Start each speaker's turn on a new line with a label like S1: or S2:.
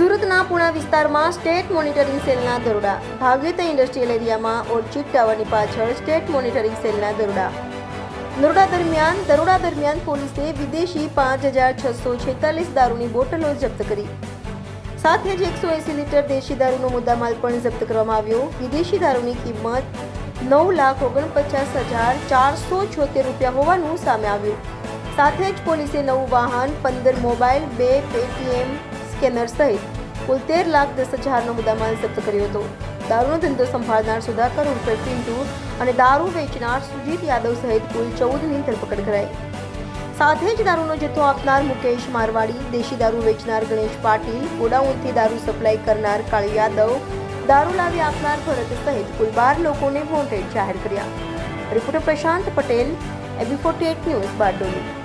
S1: સુરતના પુણા વિસ્તારમાં state monitoring સેલના દરોડા. ભાગ્યતા ઇન્ડસ્ટ્રીયલ એરિયામાં ઓર્ચિડ ટાવરની પાછળ સ્ટેટ મોનિટરિંગ સેલના દરોડા. દરોડા દરમિયાન દરોડા દરમિયાન પોલીસે વિદેશી પાંચ હજાર છસો છેતાલીસ દારૂની બોટલો જપ્ત કરી. સાથે જ એકસો એંસી લીટર દેશી દારૂનો મુદ્દામાલ પણ જપ્ત કરવામાં આવ્યો. વિદેશી દારૂની કિંમત નવ લાખ ઓગણપચાસ હજાર ચારસો છોતેર રૂપિયા હોવાનું સામે આવ્યું. સાથે જ પોલીસે નવું વાહન, પંદર મોબાઈલ, બે પેટીએમ સ્કેનર સહિત કુલ તેર લાખ દસ હજારનો મુદ્દામાલ જપ્ત કર્યો હતો. દારૂનો ધંધો સંભાળનાર સુધાકર ઉર્ફે પિન્ટુ અને દારૂ વેચનાર સુજીત યાદવ સહિત કુલ ચૌદની ધરપકડ કરાઈ. સાથે જ દારૂનો જથ્થો આપનાર મુકેશ મારવાડી, દેશી દારૂ વેચનાર ગણેશ પાટીલ, ગોડાઉનથી દારૂ સપ્લાય કરનાર કાળી યાદવ, દારૂ લાવી આપનાર ભરત સહિત કુલ બાર લોકોને વોન્ટેડ જાહેર કર્યા. Reporter Prashant Patel, AB forty news Bardoli.